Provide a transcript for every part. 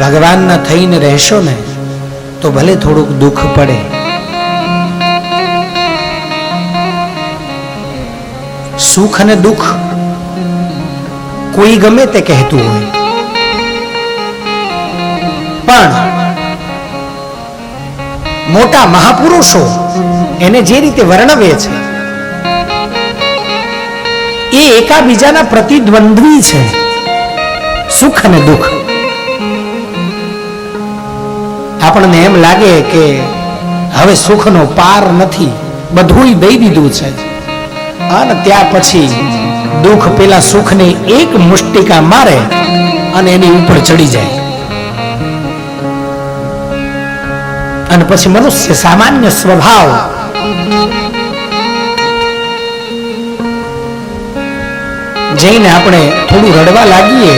ભગવાનના થઈને રહેશો ને, તો ભલે થોડુંક દુઃખ પડે. સુખ અને દુઃખ કોઈ ગમે તે કહેતું હોય. પણ મોટા મહાપુરુષો એને જે રીતે વર્ણવે છે, એ એકાબીજાના પ્રતિદ્વંદ્વી છે. સુખ અને દુઃખ. આપણને એમ લાગે કે હવે સુખનો પાર નથી. બધુંય દઈ દીધું છે. અને ત્યાર પછી દુઃખ પેલા સુખને એક મુષ્ટિકા મારે અને એની ઉપર ચડી જાય. અને પછી મનુષ્ય સામાન્ય સ્વભાવ જઈને આપણે થોડું રડવા લાગીએ,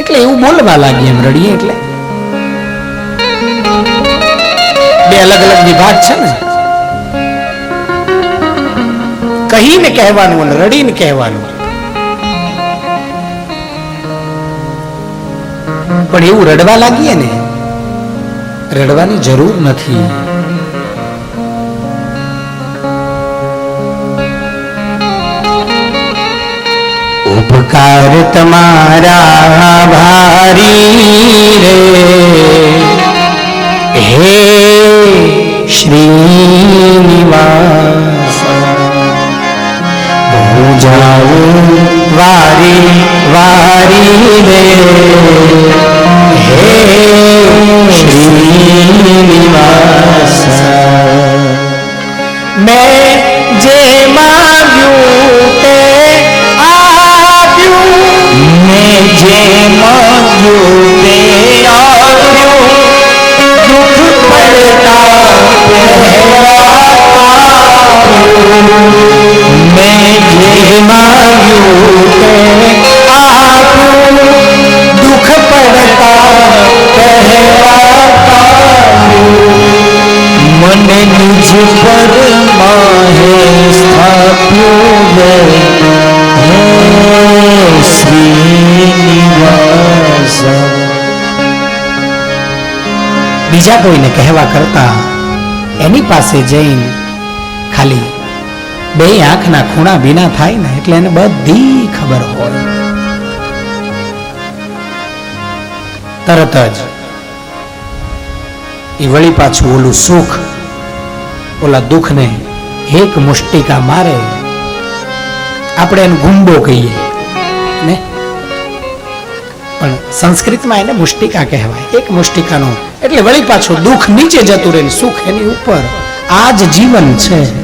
એટલે એવું બોલવા લાગીએ એમ રડીએ એટલે. બે અલગ અલગ વિભાગ છે ને? કહીને કહેવાનું અને રડીને કહેવાનું. પણ એવું રડવા લાગીએ ને, રડવાની જરૂર નથી. ઉપકાર તમારા જાઉં વારી વારી રે હે શ્રીનિવાસ મેં જે બીજા કોઈને કહેવા કરતા એની પાસે જઈને ખાલી બે આંખના ખૂણા ભીના થાય ને એટલે એને બધી ખબર હોય. તરત જ એ વળી પાછું ઓલું સુખ, ઓલા દુઃખને એક મુષ્ટિકા મારે આપણે એને ગુંબો કહીએ. સંસ્કૃતમાં એને મુષ્ટિકા કહેવાય. એક મુષ્ટિકાનો એટલે વળી પાછું દુઃખ નીચે જતું રહે સુખ એની ઉપર આ જ જીવન છે.